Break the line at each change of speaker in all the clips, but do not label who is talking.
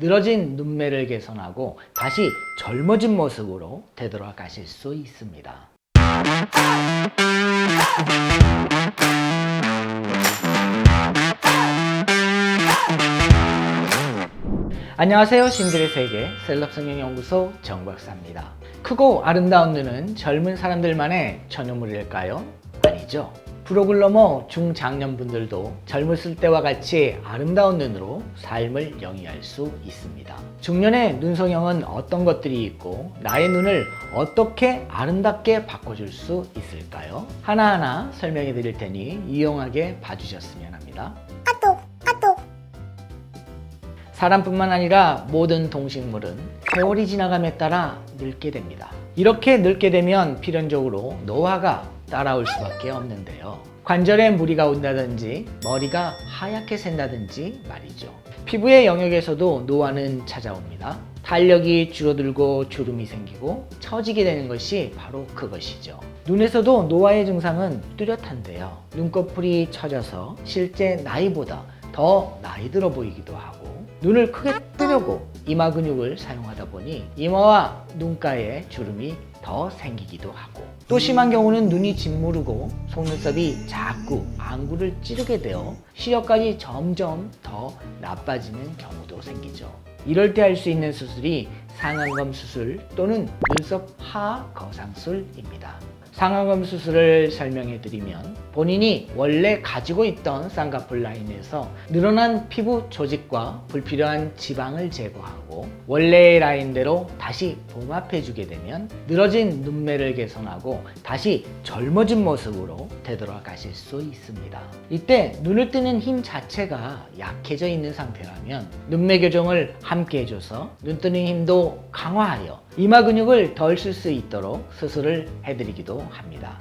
늘어진 눈매를 개선하고 다시 젊어진 모습으로 되돌아가실 수 있습니다. 안녕하세요. 신들의 세계 셀럽 성형연구소 정 박사입니다. 크고 아름다운 눈은 젊은 사람들만의 전유물일까요? 아니죠. 프로글러머 중장년분들도 젊었을 때와 같이 아름다운 눈으로 삶을 영위할 수 있습니다. 중년의 눈 성형은 어떤 것들이 있고 나의 눈을 어떻게 아름답게 바꿔줄 수 있을까요? 하나하나 설명해 드릴 테니 이용하게 봐주셨으면 합니다. 사람뿐만 아니라 모든 동식물은 세월이 지나감에 따라 늙게 됩니다. 이렇게 늙게 되면 필연적으로 노화가 따라올 수밖에 없는데요. 관절에 무리가 온다든지 머리가 하얗게 샌다든지 말이죠. 피부의 영역에서도 노화는 찾아옵니다. 탄력이 줄어들고 주름이 생기고 처지게 되는 것이 바로 그것이죠. 눈에서도 노화의 증상은 뚜렷한데요. 눈꺼풀이 처져서 실제 나이보다 더 나이 들어 보이기도 하고 눈을 크게 뜨려고 이마 근육을 사용하다 보니 이마와 눈가에 주름이 더 생기기도 하고 또 심한 경우는 눈이 짓무르고 속눈썹이 자꾸 안구를 찌르게 되어 시력까지 점점 더 나빠지는 경우도 생기죠. 이럴 때 할 수 있는 수술이 상안검 수술 또는 눈썹 하하 거상술입니다. 상안검 수술을 설명해 드리면 본인이 원래 가지고 있던 쌍꺼풀 라인에서 늘어난 피부 조직과 불필요한 지방을 제거하고 원래의 라인대로 다시 봉합해 주게 되면 늘어진 눈매를 개선하고 다시 젊어진 모습으로 되돌아가실 수 있습니다. 이때 눈을 뜨는 힘 자체가 약해져 있는 상태라면 눈매 교정을 함께 해줘서 눈 뜨는 힘도 강화하여 이마 근육을 덜 쓸 수 있도록 수술을 해드리기도 합니다.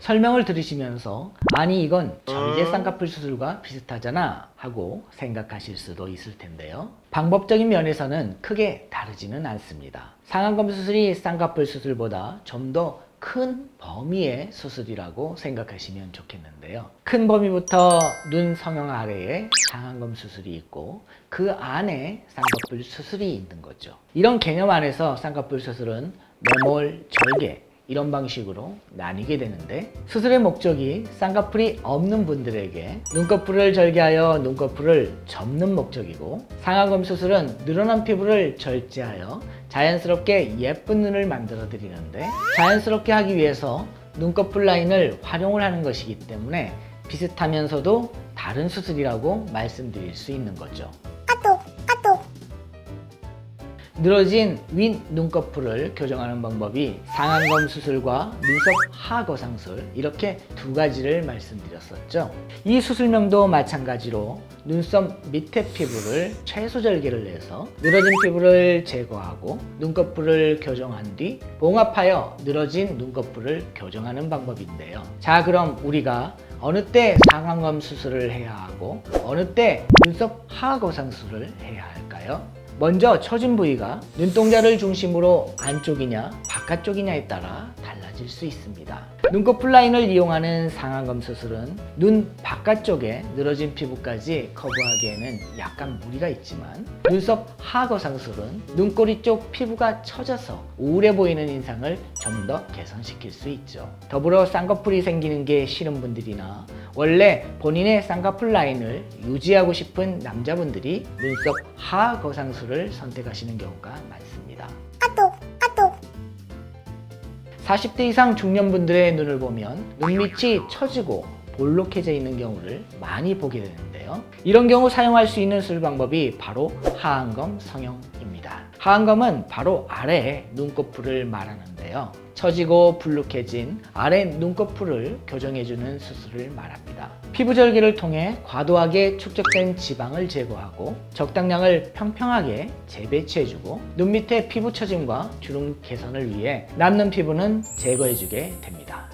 설명을 들으시면서 아니 이건 절제 쌍꺼풀 수술과 비슷하잖아 하고 생각하실 수도 있을 텐데요. 방법적인 면에서는 크게 다르지는 않습니다. 상안검 수술이 쌍꺼풀 수술보다 좀 더 큰 범위의 수술이라고 생각하시면 좋겠는데요. 큰 범위부터 눈 성형 아래에 상안검 수술이 있고 그 안에 쌍꺼풀 수술이 있는 거죠. 이런 개념 안에서 쌍꺼풀 수술은 매몰, 절개, 이런 방식으로 나뉘게 되는데 수술의 목적이 쌍꺼풀이 없는 분들에게 눈꺼풀을 절개하여 눈꺼풀을 접는 목적이고 상안검 수술은 늘어난 피부를 절제하여 자연스럽게 예쁜 눈을 만들어 드리는데 자연스럽게 하기 위해서 눈꺼풀 라인을 활용을 하는 것이기 때문에 비슷하면서도 다른 수술이라고 말씀드릴 수 있는 거죠. 늘어진 윗 눈꺼풀을 교정하는 방법이 상안검 수술과 눈썹 하거상술 이렇게 두 가지를 말씀드렸었죠. 이 수술명도 마찬가지로 눈썹 밑에 피부를 최소 절개를 해서 늘어진 피부를 제거하고 눈꺼풀을 교정한 뒤 봉합하여 늘어진 눈꺼풀을 교정하는 방법인데요. 자, 그럼 우리가 어느 때 상안검 수술을 해야 하고 어느 때 눈썹 하거상술을 해야 할까요? 먼저 처진 부위가 눈동자를 중심으로 안쪽이냐 바깥쪽이냐에 따라 달라질 수 있습니다. 눈꺼풀 라인을 이용하는 상안검 수술은 눈 바깥쪽에 늘어진 피부까지 커버하기에는 약간 무리가 있지만 눈썹 하거 상술은 눈꼬리 쪽 피부가 처져서 우울해 보이는 인상을 좀 더 개선시킬 수 있죠. 더불어 쌍꺼풀이 생기는 게 싫은 분들이나 원래 본인의 쌍꺼풀 라인을 유지하고 싶은 남자분들이 눈썹 하하 거상술 을 선택하시는 경우가 많습니다. 40대 이상 중년분들의 눈을 보면 눈밑이 처지고 볼록해져 있는 경우를 많이 보게 되는데요. 이런 경우 사용할 수 있는 수술 방법이 바로 하안검 성형입니다. 하안검은 바로 아래 눈꺼풀을 말하는데요. 처지고 불룩해진 아래 눈꺼풀을 교정해주는 수술을 말합니다. 피부 절개를 통해 과도하게 축적된 지방을 제거하고 적당량을 평평하게 재배치해주고 눈 밑에 피부 처짐과 주름 개선을 위해 남는 피부는 제거해주게 됩니다.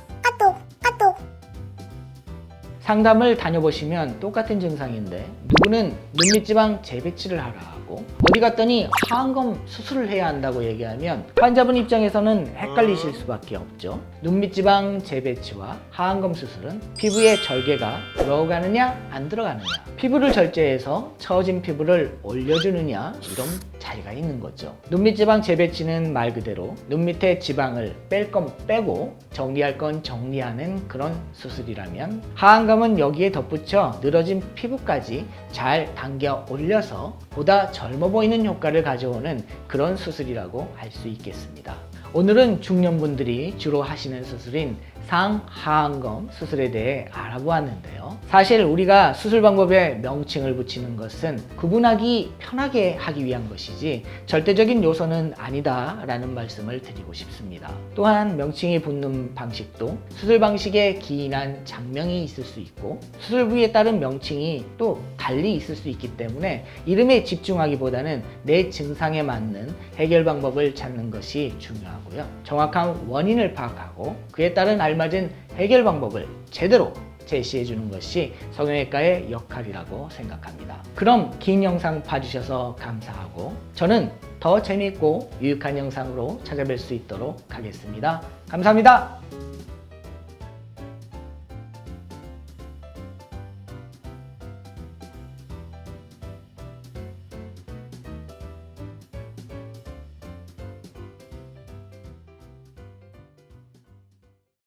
상담을 다녀보시면 똑같은 증상인데 누구는 눈밑지방 재배치를 하라 하고 어디 갔더니 하안검 수술을 해야 한다고 얘기하면 환자분 입장에서는 헷갈리실 수밖에 없죠. 눈밑지방 재배치와 하안검 수술은 피부에 절개가 들어가느냐 안 들어가느냐 피부를 절제해서 처진 피부를 올려주느냐 이런 차이가 있는 거죠. 눈밑지방 재배치는 말 그대로 눈밑의 지방을 뺄 건 빼고 정리할 건 정리하는 그런 수술이라면 하안검은 여기에 덧붙여 늘어진 피부까지 잘 당겨 올려서 보다 젊어 보이는 효과를 가져오는 그런 수술이라고 할 수 있겠습니다. 오늘은 중년분들이 주로 하시는 수술인 상하안검 수술에 대해 알아보았는데요. 사실 우리가 수술 방법에 명칭을 붙이는 것은 구분하기 편하게 하기 위한 것이지 절대적인 요소는 아니다라는 말씀을 드리고 싶습니다. 또한 명칭이 붙는 방식도 수술 방식에 기인한 장명이 있을 수 있고 수술 부위에 따른 명칭이 또 달리 있을 수 있기 때문에 이름에 집중하기보다는 내 증상에 맞는 해결 방법을 찾는 것이 중요 하고요. 정확한 원인을 파악하고 그에 따른 알맞은 해결 방법을 제대로 제시해 주는 것이 성형외과의 역할이라고 생각합니다. 그럼 긴 영상 봐주셔서 감사하고 저는 더 재미있고 유익한 영상으로 찾아뵐 수 있도록 하겠습니다. 감사합니다.